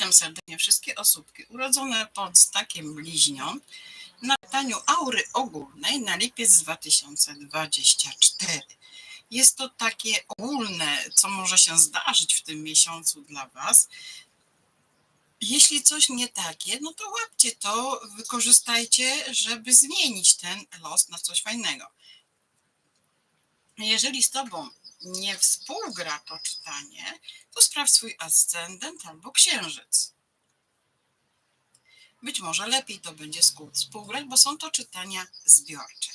Witam serdecznie wszystkie osóbki urodzone pod znakiem bliźniąt na pytaniu aury ogólnej na lipiec 2024. Jest to takie ogólne, co może się zdarzyć w tym miesiącu dla Was. Jeśli coś nie takie, no to łapcie to, wykorzystajcie, żeby zmienić ten los na coś fajnego. Jeżeli z Tobą nie współgra to czytanie, to sprawdź swój ascendent albo księżyc. Być może lepiej to będzie współgrać, bo są to czytania zbiorcze.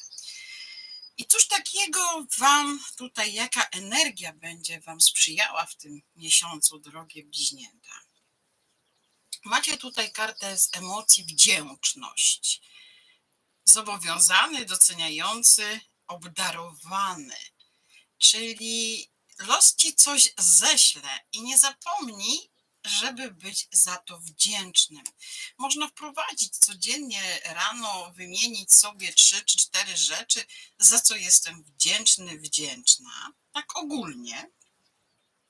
I cóż takiego Wam tutaj, jaka energia będzie Wam sprzyjała w tym miesiącu, drogie bliźnięta? Macie tutaj kartę z emocji wdzięczność. Zobowiązany, doceniający, obdarowany. Czyli los ci coś ześle i nie zapomnij, żeby być za to wdzięcznym. Można wprowadzić codziennie rano, wymienić sobie trzy czy cztery rzeczy, za co jestem wdzięczny, wdzięczna, tak ogólnie.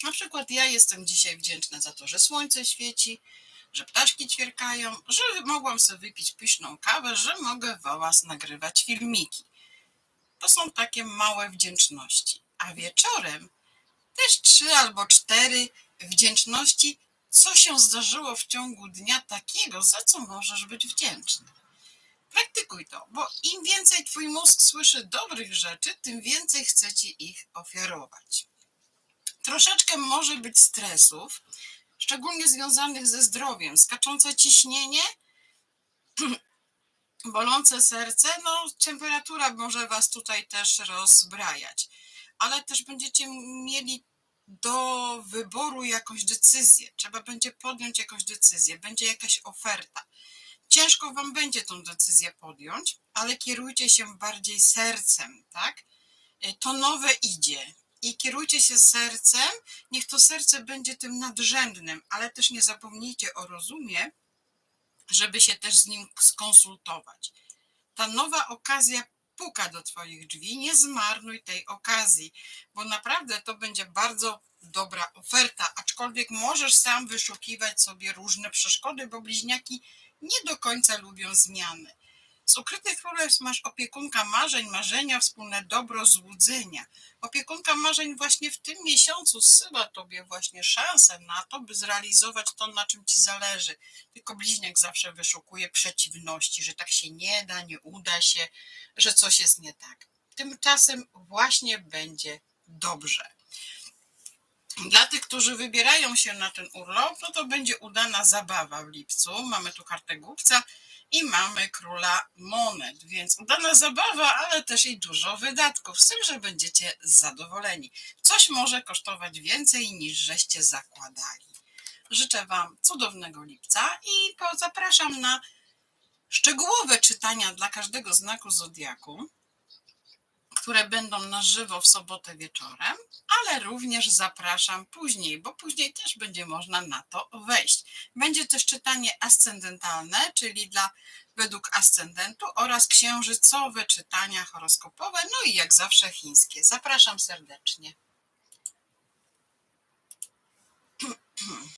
Na przykład ja jestem dzisiaj wdzięczna za to, że słońce świeci, że ptaszki ćwierkają, że mogłam sobie wypić pyszną kawę, że mogę Was nagrywać filmiki. To są takie małe wdzięczności. A wieczorem też trzy albo cztery wdzięczności, co się zdarzyło w ciągu dnia takiego, za co możesz być wdzięczny. Praktykuj to, bo im więcej Twój mózg słyszy dobrych rzeczy, tym więcej chce Ci ich ofiarować. Troszeczkę może być stresów, szczególnie związanych ze zdrowiem, skaczące ciśnienie, bolące serce, no temperatura może Was tutaj też rozbrajać, ale też będziecie mieli do wyboru jakąś decyzję. Trzeba będzie podjąć jakąś decyzję, będzie jakaś oferta. Ciężko Wam będzie tą decyzję podjąć, ale kierujcie się bardziej sercem, tak? Y, To nowe idzie i kierujcie się sercem. Niech to serce będzie tym nadrzędnym, ale też nie zapomnijcie o rozumie, żeby się też z nim skonsultować. Ta nowa okazja puka do Twoich drzwi, nie zmarnuj tej okazji, bo naprawdę to będzie bardzo dobra oferta, aczkolwiek możesz sam wyszukiwać sobie różne przeszkody, bo bliźniaki nie do końca lubią zmiany. Z ukrytych królestw masz opiekunka marzeń, marzenia, wspólne dobro, złudzenia. Opiekunka marzeń właśnie w tym miesiącu zsyła Tobie właśnie szansę na to, by zrealizować to, na czym Ci zależy. Tylko bliźniak zawsze wyszukuje przeciwności, że tak się nie da, nie uda się, że coś jest nie tak. Tymczasem właśnie będzie dobrze. Dla tych, którzy wybierają się na ten urlop, no to będzie udana zabawa w lipcu. Mamy tu kartę głupca i mamy króla monet, więc udana zabawa, ale też i dużo wydatków, z tym, że będziecie zadowoleni. Coś może kosztować więcej niż żeście zakładali. Życzę Wam cudownego lipca i zapraszam na szczegółowe czytania dla każdego znaku zodiaku, które będą na żywo w sobotę wieczorem, ale również zapraszam później, bo później też będzie można na to wejść. Będzie też czytanie ascendentalne, czyli dla według ascendentu oraz księżycowe czytania horoskopowe, no i jak zawsze chińskie. Zapraszam serdecznie.